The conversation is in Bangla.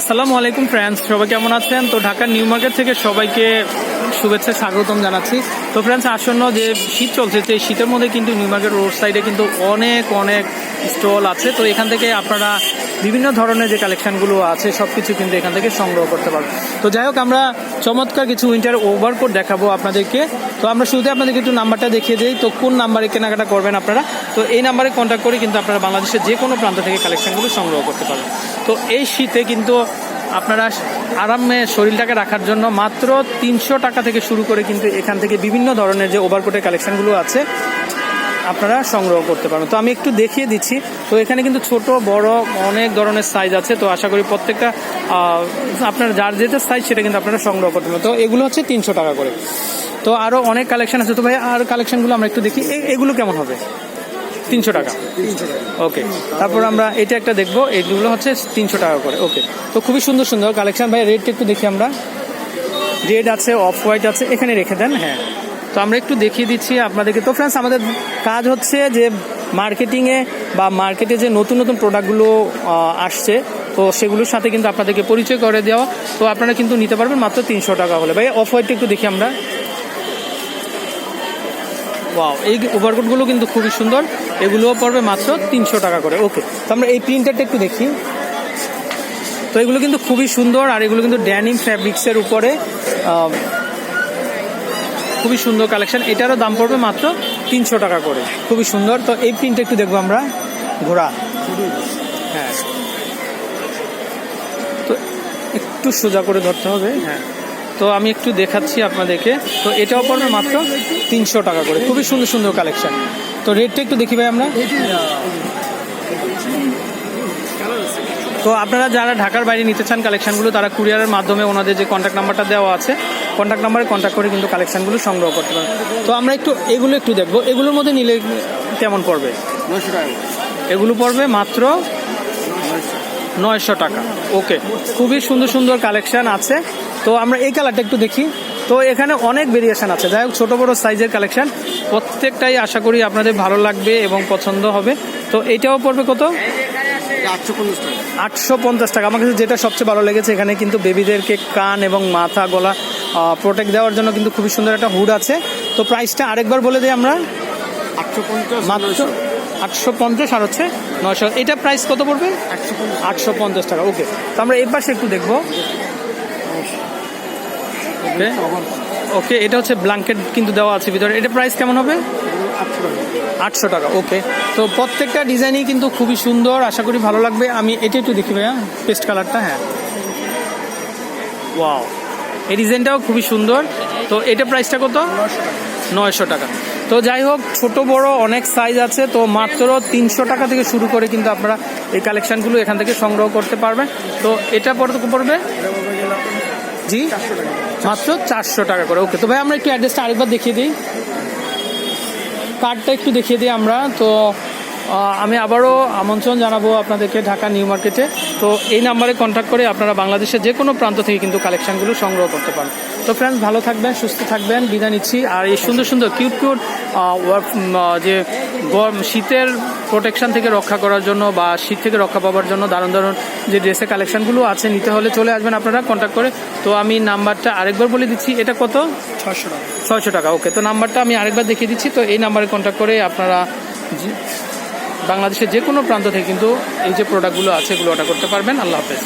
আসসালামু আলাইকুম ফ্রেন্ডস সবাই কেমন আছেন? তো ঢাকার নিউ মার্কেট থেকে সবাইকে শুভেচ্ছা, স্বাগতম জানাচ্ছি। তো ফ্রেন্ডস আসন্ন যে শীত চলছে সেই শীতের মধ্যে কিন্তু নিউ মার্কেট রোড সাইডে কিন্তু অনেক অনেক স্টল আছে। তো এখান থেকে আপনারা বিভিন্ন ধরনের যে কালেকশনগুলো আছে সব কিছু কিন্তু এখান থেকে সংগ্রহ করতে পারবেন তো যাই হোক, আমরা চমৎকার কিছু উইন্টার ওভারকোট দেখাবো আপনাদেরকে। তো আমরা শুরুতে আপনাদেরকে একটু নাম্বারটা দেখিয়ে দিই। তো কোন নাম্বারে কেনাকাটা করবেন আপনারা? তো এই নাম্বারে কন্ট্যাক্ট করে কিন্তু আপনারা বাংলাদেশের যে কোনো প্রান্ত থেকে কালেকশনগুলো সংগ্রহ করতে পারবেন। তো এই শীতে কিন্তু আপনারা আরামে শরীরটাকে রাখার জন্য মাত্র তিনশো টাকা থেকে শুরু করে কিন্তু এখান থেকে বিভিন্ন ধরনের যে ওভারকোটের কালেকশানগুলো আছে আপনারা সংগ্রহ করতে পারবেন তো আমি একটু দেখিয়ে দিচ্ছি। তো এখানে কিন্তু ছোট বড় অনেক ধরনের সাইজ আছে। তো আশা করি প্রত্যেকটা আপনার যার যেটা সাইজ সেটা কিন্তু আপনারা সংগ্রহ করতে পারবেন। তো এগুলো হচ্ছে তিনশো টাকা করে। তো আরও অনেক কালেকশন আছে। তো ভাই আর কালেকশনগুলো আমরা একটু দেখি। এগুলো কেমন হবে? তিনশো টাকা। ওকে তারপর আমরা এটা একটা দেখব। এগুলো হচ্ছে তিনশো টাকা করে। ওকে তো খুবই সুন্দর সুন্দর কালেকশন ভাই রেটটা একটু দেখি আমরা। রেড আছে অফ হোয়াইট আছে। এখানে রেখে দেন। হ্যাঁ। তো আমরা একটু দেখিয়ে দিচ্ছি আপনাদেরকে। তো ফ্রেন্ডস আমাদের কাজ হচ্ছে যে মার্কেটিংয়ে বা মার্কেটে যে নতুন নতুন প্রোডাক্টগুলো আসছে, তো সেগুলোর সাথে কিন্তু আপনাদেরকে পরিচয় করে দেওয়া। তো আপনারা কিন্তু নিতে পারবেন মাত্র তিনশো টাকা হলে। ভাই অফ হোয়াইটটা একটু দেখি আমরা। ওয়াও এই ওভারকোটগুলো কিন্তু খুবই সুন্দর। এগুলোও পড়বে মাত্র তিনশো টাকা করে। ওকে তো আমরা এই প্রিন্টারটা একটু দেখি। তো এগুলো কিন্তু খুবই সুন্দর, আর এগুলো কিন্তু ড্যানিম ফ্যাব্রিক্সের উপরে খুবই সুন্দর কালেকশন এটারও দাম পড়বে মাত্র তিনশো টাকা করে। খুবই সুন্দর। তো এই প্রিন্টটা একটু দেখব আমরা। ঘোড়া। হ্যাঁ। তো একটু সোজা করে ধরতে হবে। হ্যাঁ। তো আমি একটু দেখাচ্ছি আপনাদেরকে। তো এটাও পড়বে মাত্র তিনশো টাকা করে। খুবই সুন্দর সুন্দর কালেকশন তো রেটটা একটু দেখি ভাই আমরা। তো আপনারা যারা ঢাকার বাইরে নিতে চান কালেকশনগুলো তারা কুরিয়ারের মাধ্যমে ওনাদের যে কন্ট্যাক্ট নাম্বারটা দেওয়া আছে কন্ট্যাক্ট নাম্বারে কন্ট্যাক্ট করে কিন্তু কালেকশনগুলো সংগ্রহ করতে পারেন তো আমরা একটু এগুলো একটু দেখব। এগুলোর মধ্যে নিলে কেমন পড়বে? এগুলো পড়বে মাত্র নয়শো টাকা। ওকে খুবই সুন্দর সুন্দর কালেকশন আছে। তো আমরা এই কালারটা একটু দেখি। তো এখানে অনেক ভেরিয়েশন আছে। যাই হোক ছোটো বড়ো সাইজের কালেকশন প্রত্যেকটাই আশা করি আপনাদের ভালো লাগবে এবং পছন্দ হবে। তো এটাও পড়বে কত? আটশো পঞ্চাশ টাকা। আমার কাছে যেটা সবচেয়ে ভালো লেগেছে এখানে কিন্তু বেবিদেরকে কান এবং মাথা গলা প্রোটেক্ট দেওয়ার জন্য কিন্তু খুবই সুন্দর একটা হুড আছে। তো প্রাইসটা আরেকবার বলে দিই আমরা। মাত্র আটশো পঞ্চাশ আর হচ্ছে নয়শো। এটা প্রাইস কত পড়বে? আটশো পঞ্চাশ। টাকা। ওকে তো আমরা এই পাশে একটু দেখব। ওকে ওকে এটা হচ্ছে ব্ল্যাঙ্কেট কিন্তু দেওয়া আছে ভিতরে। এটা প্রাইস কেমন হবে? আটশো টাকা ওকে তো প্রত্যেকটা ডিজাইনই কিন্তু খুবই সুন্দর, আশা করি ভালো লাগবে। আমি এটা একটু দেখি ভাইয়া পেস্ট কালারটা হ্যাঁ। ওয়াও এই ডিজাইনটাও খুবই সুন্দর। তো এটা প্রাইসটা কত? নয়শো টাকা। তো যাই হোক, ছোট, বড় অনেক সাইজ আছে, তো মাত্র তিনশো টাকা থেকে শুরু করে কিন্তু আপনারা এই কালেকশনগুলো এখান থেকে সংগ্রহ করতে পারবেন। তো এটা পড়বে জি? মাত্র চারশো টাকা করে ওকে তো ভাই, আমরা একটু অ্যাড্রেসটা আরেকবার দেখিয়ে দিই। কার্ডটা একটু দেখিয়ে দিই আমরা। তো আমি আবারও আমন্ত্রণ জানাব আপনাদেরকে ঢাকা নিউ মার্কেটে। তো এই নাম্বারে কন্ট্যাক্ট করে আপনারা বাংলাদেশের যে কোনো প্রান্ত থেকে কিন্তু কালেকশনগুলো সংগ্রহ করতে পারেন তো ফ্রেন্ডস ভালো থাকবেন সুস্থ থাকবেন বিদায় নিচ্ছি। আর এই সুন্দর সুন্দর কিউট কিউট যে গরম শীতের প্রোটেকশন থেকে রক্ষা করার জন্য বা শীত থেকে রক্ষা পাওয়ার জন্য দারুণ দারুণ যে ড্রেসের কালেকশনগুলো আছে নিতে হলে চলে আসবেন আপনারা কন্ট্যাক্ট করে। তো আমি নাম্বারটা আরেকবার বলে দিচ্ছি। এটা কত? ছশো টাকা। ছয়শো টাকা ওকে তো নাম্বারটা আমি আরেকবার দেখিয়ে দিচ্ছি। তো এই নাম্বারে কন্ট্যাক্ট করে আপনারা বাংলাদেশের যে কোনো প্রান্ত থেকে কিন্তু এই যে প্রোডাক্টগুলো আছে, এগুলো অর্ডার করতে পারবেন। আল্লাহ হাফেজ।